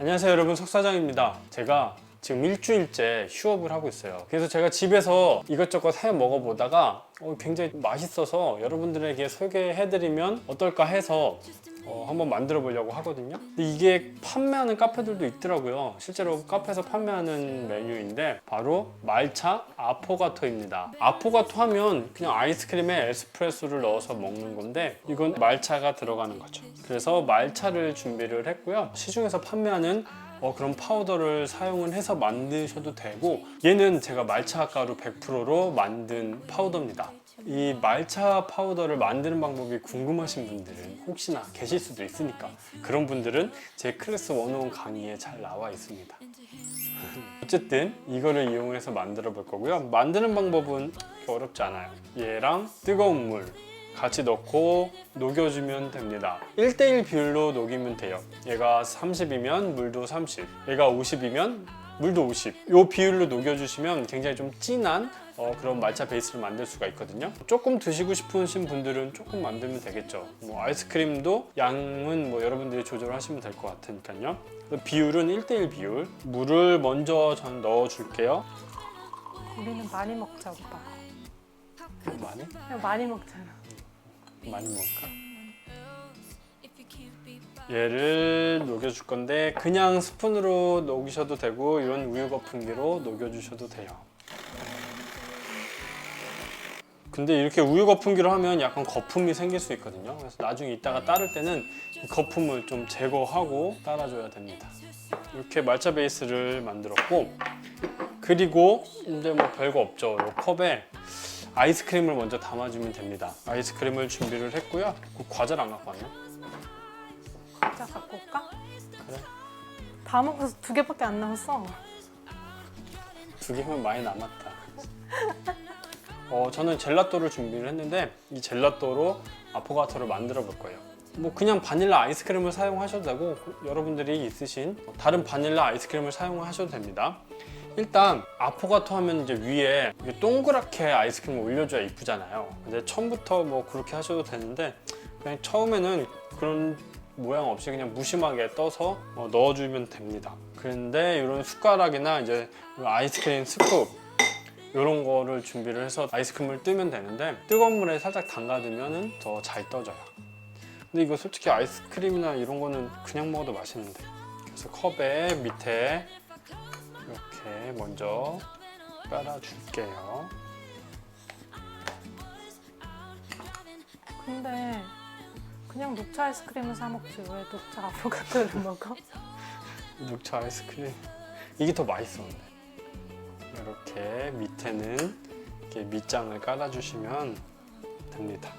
안녕하세요 여러분. 석사장입니다. 제가 지금 일주일째 휴업을 하고 있어요. 그래서 제가 집에서 이것저것 해 먹어보다가 어, 굉장히 맛있어서 여러분들에게 소개해드리면 어떨까 해서 어, 한번 만들어 보려고 하거든요. 근데 이게 판매하는 카페들도 있더라고요. 실제로 카페에서 판매하는 메뉴인데 바로 말차 아포가토입니다. 아포가토 하면 그냥 아이스크림에 에스프레소를 넣어서 먹는 건데 이건 말차가 들어가는 거죠. 그래서 말차를 준비를 했고요. 시중에서 판매하는 어, 그런 파우더를 사용을 해서 만드셔도 되고 얘는 제가 말차 가루 100%로 만든 파우더입니다. 이 말차 파우더를 만드는 방법이 궁금하신 분들은 혹시나 계실 수도 있으니까 그런 분들은 제 클래스 101 강의에 잘 나와 있습니다. 어쨌든 이거를 이용해서 만들어 볼 거고요. 만드는 방법은 어렵지 않아요. 얘랑 뜨거운 물 같이 넣고 녹여주면 됩니다. 1대1 비율로 녹이면 돼요. 얘가 30이면 물도 30, 얘가 50이면 물도 50. 이 비율로 녹여주시면 굉장히 좀 진한 어, 그런 말차 베이스를 만들 수가 있거든요. 조금 드시고 싶으신 분들은 조금 만들면 되겠죠. 뭐 아이스크림도 양은 뭐 여러분들이 조절하시면 될 것 같으니까요. 그 비율은 1대1 비율. 물을 먼저 전 넣어줄게요. 우리는 많이 먹자 오빠. 많이? 그냥 많이 먹잖아. 많이 먹을까? 얘를 녹여줄 건데 그냥 스푼으로 녹이셔도 되고 이런 우유 거품기로 녹여주셔도 돼요. 근데 이렇게 우유 거품기로 하면 약간 거품이 생길 수 있거든요. 그래서 나중에 이따가 따를 때는 이 거품을 좀 제거하고 따라줘야 됩니다. 이렇게 말차 베이스를 만들었고 그리고 이제 뭐 별거 없죠. 이 컵에 아이스크림을 먼저 담아주면 됩니다. 아이스크림을 준비를 했고요. 그 과자를 안 갖고 왔나? 과자 갖고 올까? 그래. 다 먹어서 두 개밖에 안 남았어. 두 개면 많이 남았다. 어, 저는 젤라또를 준비를 했는데 이 젤라또로 아포가토를 만들어 볼 거예요. 뭐 그냥 바닐라 아이스크림을 사용하셔도 되고 여러분들이 있으신 다른 바닐라 아이스크림을 사용하셔도 됩니다. 일단 아포가토 하면 이제 위에 동그랗게 아이스크림을 올려줘야 이쁘잖아요. 근데 처음부터 뭐 그렇게 하셔도 되는데 그냥 처음에는 그런 모양 없이 그냥 무심하게 떠서 어, 넣어주면 됩니다. 그런데 이런 숟가락이나 이제 아이스크림 스쿱 이런 거를 준비를 해서 아이스크림을 뜨면 되는데 뜨거운 물에 살짝 담가두면 더 잘 떠져요. 근데 이거 솔직히 아이스크림이나 이런 거는 그냥 먹어도 맛있는데 그래서 컵에 밑에 이렇게 먼저 깔아줄게요. 근데 그냥 녹차 아이스크림을 사 먹지 왜 녹차 아포가토를 먹어? 녹차 아이스크림 이게 더 맛있어 근데 이렇게 밑에는 이렇게 밑장을 깔아주시면 됩니다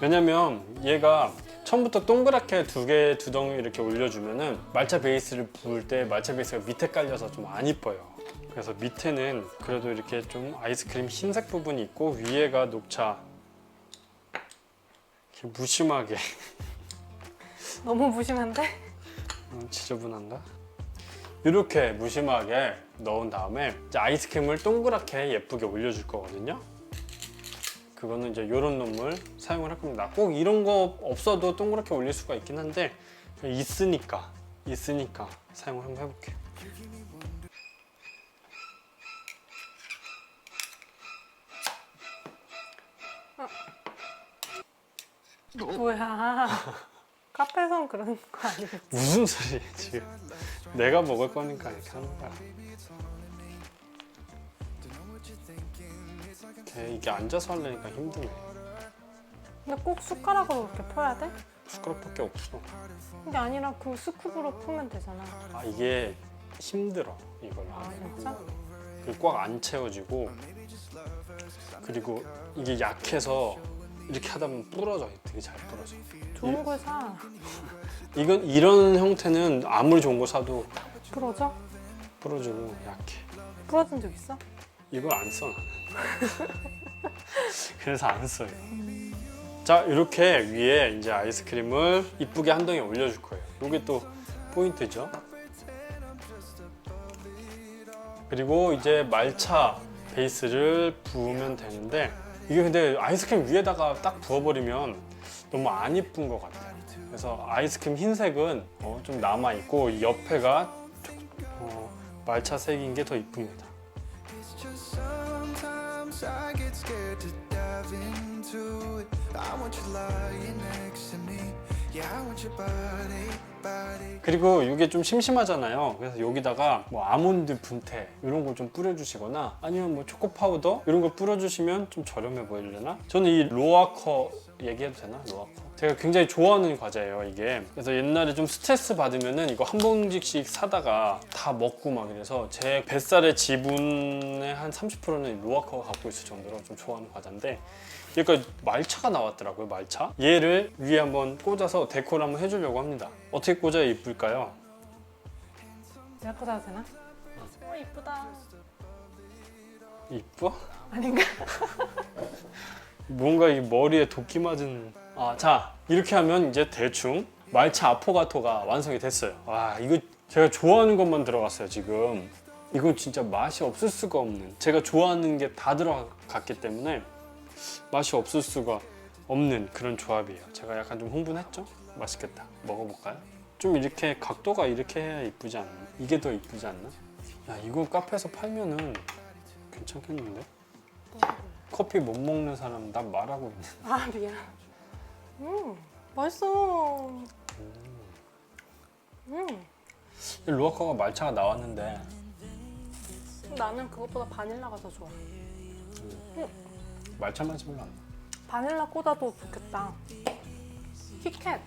왜냐면 얘가 처음부터 동그랗게 두 개 두 덩이 이렇게 올려주면은 말차 베이스를 부을 때 말차 베이스가 밑에 깔려서 좀 안 이뻐요 그래서 밑에는 그래도 이렇게 좀 아이스크림 흰색 부분이 있고 위에가 녹차 이렇게 무심하게 너무 무심한데? 음, 지저분한가? 이렇게 무심하게 넣은 다음에 이제 아이스크림을 동그랗게 예쁘게 올려줄 거거든요. 그거는 이제 이런 놈을 사용을 할 겁니다. 꼭 이런 거 없어도 동그랗게 올릴 수가 있긴 한데 있으니까 있으니까 사용을 한번 해볼게요. 뭐야? 카페에선 그런 거 아니겠지? 무슨 소리야 지금? 내가 먹을 거니까 이렇게 하는 거야. 이렇게 이게 앉아서 하려니까 힘드네. 근데 꼭 숟가락으로 이렇게 퍼야 돼? 숟가락밖에 없어. 그게 아니라 그 스쿱으로 풀면 되잖아. 아 이게 힘들어 이걸 아 하면 진짜? 꽉안 채워지고 그리고 이게 약해서 이렇게 하다 보면 부러져 되게 잘 부러져 좋은 걸 사. 이건 이런 형태는 아무리 좋은 거 사도 부러져? 부러지고 약해 부러진 적 있어? 이걸 안 써 나는 그래서 안 써요. 자 이렇게 위에 이제 아이스크림을 이쁘게 한 덩이 올려줄 거예요. 이게 또 포인트죠. 그리고 이제 말차 베이스를 부으면 되는데 이게 근데 아이스크림 위에다가 딱 부어버리면 너무 안 이쁜 것 같아요. 그래서 아이스크림 흰색은 어, 좀 남아 있고 이 옆에가 어, 말차 색인 게 더 이쁩니다. Scared to dive into it. I want you lying next to me. Yeah, I want your body. 그리고 이게 좀 심심하잖아요. 그래서 여기다가 뭐 아몬드 분태 이런 걸 좀 뿌려주시거나 아니면 뭐 초코 파우더 이런 걸 뿌려주시면 좀 저렴해 보이려나? 저는 이 로아커 얘기해도 되나? 로아커. 제가 굉장히 좋아하는 과자예요 이게. 그래서 옛날에 좀 스트레스 받으면은 이거 한 봉지씩 사다가 다 먹고 막 이래서 제 뱃살의 지분의 한 30%는 로아커가 갖고 있을 정도로 좀 좋아하는 과자인데 그러니까 말차가 나왔더라고요 말차 얘를 위에 한번 꽂아서 데코를 한번 해주려고 합니다 어떻게 꽂아야 이쁠까요? 내가 꽂아도 되나? 어 이쁘다. 이뻐? 아닌가? 뭔가 이 머리에 도끼 맞은 아, 자 이렇게 하면 이제 대충 말차 아포가토가 완성이 됐어요 와 이거 제가 좋아하는 것만 들어갔어요 지금 이건 진짜 맛이 없을 수가 없는 제가 좋아하는 게 다 들어갔기 때문에 맛이 없을 수가 없는 그런 조합이에요 제가 약간 좀 흥분했죠? 맛있겠다 먹어볼까요? 좀 이렇게 각도가 이렇게 해야 이쁘지 않나? 이게 더 이쁘지 않나? 야 이거 카페에서 팔면은 괜찮겠는데? 커피 못 먹는 사람 나 말하고 있네 아 미안. 음 맛있어. 음 로아커가 말차가 나왔는데 나는 그것보다 바닐라가 더 좋아. 말차 맛이 별로 안 나. 바닐라 꽂아도 좋겠다. 키캣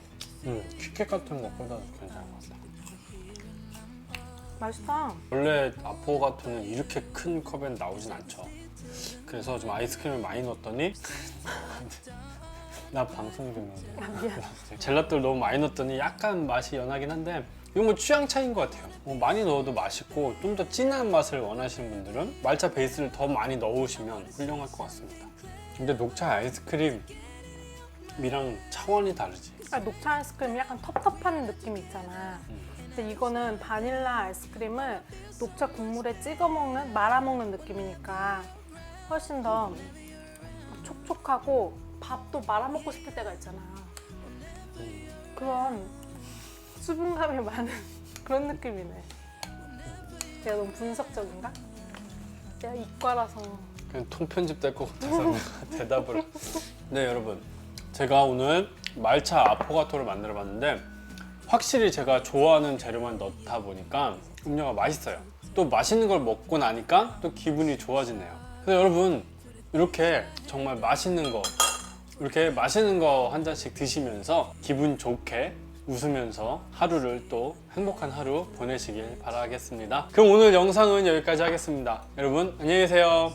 음, 퀴켓 같은 것보다 괜찮은 것 같다. 맛있다. 원래 아포가토는 이렇게 큰 컵엔 나오진 않죠. 그래서 좀 아이스크림을 많이 넣었더니 나 방송 미안. 젤라또를 너무 많이 넣었더니 약간 맛이 연하긴 한데 이건 뭐 취향 차이인 것 같아요. 뭐 많이 넣어도 맛있고 좀 더 진한 맛을 원하시는 분들은 말차 베이스를 더 많이 넣으시면 훌륭할 것 같습니다. 근데 녹차 아이스크림이랑 차원이 다르지. 아, 녹차 아이스크림이 약간 텁텁한 느낌이 있잖아. 근데 이거는 바닐라 아이스크림을 녹차 국물에 찍어 먹는, 말아 먹는 느낌이니까 훨씬 더 촉촉하고 밥도 말아 먹고 싶을 때가 있잖아. 그런 수분감이 많은 그런 느낌이네. 내가 너무 분석적인가? 내가 이과라서. 그냥 통편집 될 것 같아서 대답을. 네 여러분, 제가 오늘 말차 아포가토를 만들어 봤는데 확실히 제가 좋아하는 재료만 넣다 보니까 음료가 맛있어요. 또 맛있는 걸 먹고 나니까 또 기분이 좋아지네요. 그래서 여러분 이렇게 정말 맛있는 거 이렇게 맛있는 거 한 잔씩 드시면서 기분 좋게 웃으면서 하루를 또 행복한 하루 보내시길 바라겠습니다. 그럼 오늘 영상은 여기까지 하겠습니다. 여러분 안녕히 계세요.